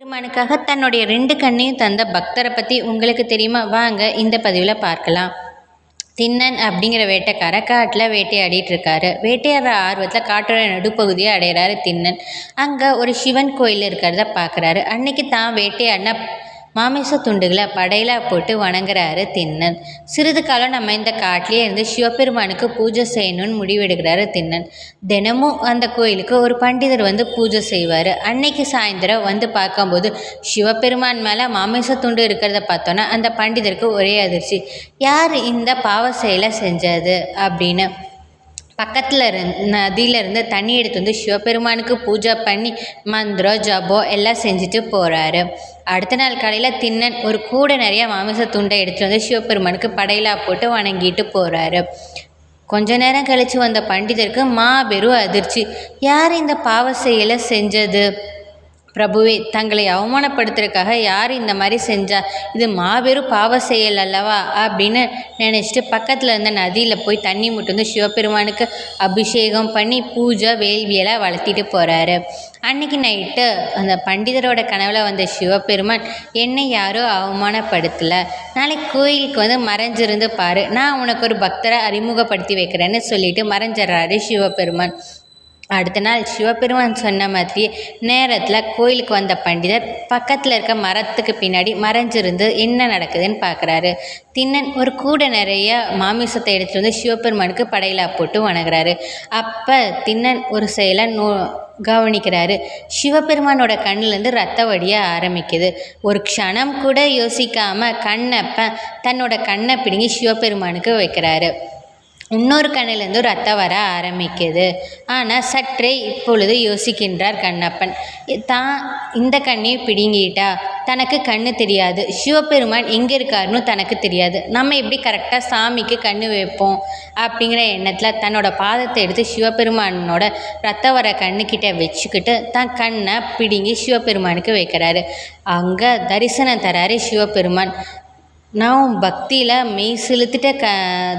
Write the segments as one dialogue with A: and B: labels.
A: பெருமானுக்காக தன்னுடைய ரெண்டு கண்ணையும் தந்த பக்தரை பற்றி உங்களுக்கு தெரியுமா? வாங்க இந்த பதிவில் பார்க்கலாம். தின்னன் அப்படிங்கிற வேட்டைக்காரன் காட்டில் வேட்டையாடிட்டு இருக்காரு. வேட்டையாடுற ஆர்வத்தில் காட்டோட நடுப்பகுதியை அடையிறாரு தின்னன் அங்கே ஒரு சிவன் கோயில் இருக்கிறத பார்க்குறாரு அன்னைக்கு தான் வேட்டையாடின மாமிச துண்டுகளை படையலாக போட்டு வணங்குறாரு திண்ணன். சிறிது காலம் நம்ம இந்த காட்டிலே இருந்து சிவபெருமானுக்கு பூஜை செய்யணும்னு முடிவெடுக்கிறாரு திண்ணன். தினமும் அந்த கோயிலுக்கு ஒரு பண்டிதர் வந்து பூஜை செய்வார். அன்னைக்கு சாயந்தரம் வந்து பார்க்கும்போது சிவபெருமான் மேலே மாமிச துண்டு இருக்கிறத பார்த்தோன்னா அந்த பண்டிதருக்கு ஒரே அதிர்ச்சி. யார் இந்த பாவ செயலை செஞ்சது? அப்படின்னு பக்கத்தில் இருந் நதியிலேருந்து தண்ணி எடுத்து வந்து சிவபெருமானுக்கு பூஜை பண்ணி மந்திரம் ஜபம் எல்லாம் செஞ்சுட்டு போகிறாரு அடுத்த நாள் காலையில் திண்ணன் ஒரு கூடை நிறையா மாமிச துண்டை எடுத்துகிட்டு வந்து சிவபெருமானுக்கு படையலாக போட்டு வணங்கிட்டு போகிறாரு கொஞ்ச நேரம் கழித்து வந்த பண்டிதருக்கு மாபெரும் அதிர்ச்சி. யார் இந்த பாவ செயலை செஞ்சது? பிரபுவே தங்களை அவமானப்படுத்துறதுக்காக யார் இந்த மாதிரி செஞ்சா? இது மாபெரும் பாவ செயல் அல்லவா? அப்படின்னு நினச்சிட்டு பக்கத்தில் இருந்த நதியில் போய் தண்ணி முட்டு வந்து சிவபெருமானுக்கு அபிஷேகம் பண்ணி பூஜை வேள்வியெல்லாம் வளர்த்திட்டு போகிறாரு அன்னைக்கு நைட்டு அந்த பண்டிதரோட கனவில் வந்த சிவபெருமான் என்னை யாரும் அவமானப்படுத்தலை. நாளைக்கு கோயிலுக்கு வந்து மறைஞ்சிருந்து பாரு. நான் உனக்கு ஒரு பக்தரை அறிமுகப்படுத்தி வைக்கிறேன்னு சொல்லிட்டு மறைஞ்சிடுறாரு சிவபெருமான். அடுத்த நாள் சிவபெருமான் சொன்ன மாதிரி நேரத்தில் கோயிலுக்கு வந்த பண்டிதர் பக்கத்தில் இருக்க மரத்துக்கு பின்னாடி மறைஞ்சிருந்து என்ன நடக்குதுன்னு பார்க்குறாரு திண்ணன் ஒரு கூடை நிறைய மாமிசத்தை எடுத்துகிட்டு வந்து சிவபெருமானுக்கு படையிலா போட்டு வணங்குறாரு. அப்போ திண்ணன் ஒரு செயலை நோ கவனிக்கிறாரு. சிவபெருமானோட கண்ணிலேருந்து ரத்த வடிய ஆரம்பிக்குது. ஒரு க்ஷணம் கூட யோசிக்காமல் கண்ணப்ப தன்னோட கண்ணை பிடுங்கி சிவபெருமானுக்கு வைக்கிறாரு. இன்னொரு கண்ணிலிருந்து ரத்தம் வர ஆரம்பிக்குது. ஆனால் சற்றே இப்பொழுது யோசிக்கின்றார் கண்ணப்பன். தான் இந்த கண்ணையும் பிடுங்கிட்டா? தனக்கு கண்ணு தெரியாது. சிவபெருமான் எங்கே இருக்காருன்னு தனக்கு தெரியாது. நம்ம எப்படி கரெக்டாக சாமிக்கு கண்ணு வைப்போம்? அப்படிங்கிற எண்ணத்தில் தன்னோட பாதத்தை எடுத்து சிவபெருமானோட ரத்தம் வர கண்ணுக்கிட்ட வச்சுக்கிட்டு தான் கண்ணை பிடுங்கி சிவபெருமானுக்கு வைக்கிறாரு. அங்கே தரிசனம் தராரு சிவபெருமான். நான் உன் பக்தியில் மெய் செலுத்திட்ட க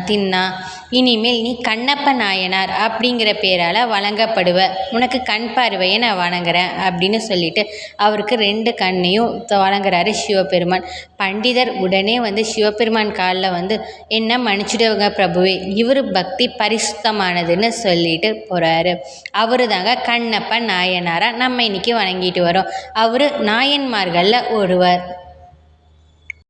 A: தின்னா இனிமேல் நீ கண்ணப்ப நாயனார் அப்படிங்கிற பேரால் வழங்கப்படுவ உனக்கு கண் பார்வையை நான் வணங்குறேன் அப்படின்னு சொல்லிட்டு அவருக்கு ரெண்டு கண்ணையும் வணங்குறாரு சிவபெருமான். பண்டிதர் உடனே வந்து சிவபெருமான் காலில் வந்து என்ன மன்னிச்சுடுவங்க பிரபுவே இவர் பக்தி பரிசுத்தமானதுன்னு சொல்லிட்டு போகிறாரு அவரு தாங்க கண்ணப்ப நாயனாராக நம்ம இன்னைக்கு வணங்கிட்டு வரோம். அவர் நாயன்மார்களில் ஒருவர்.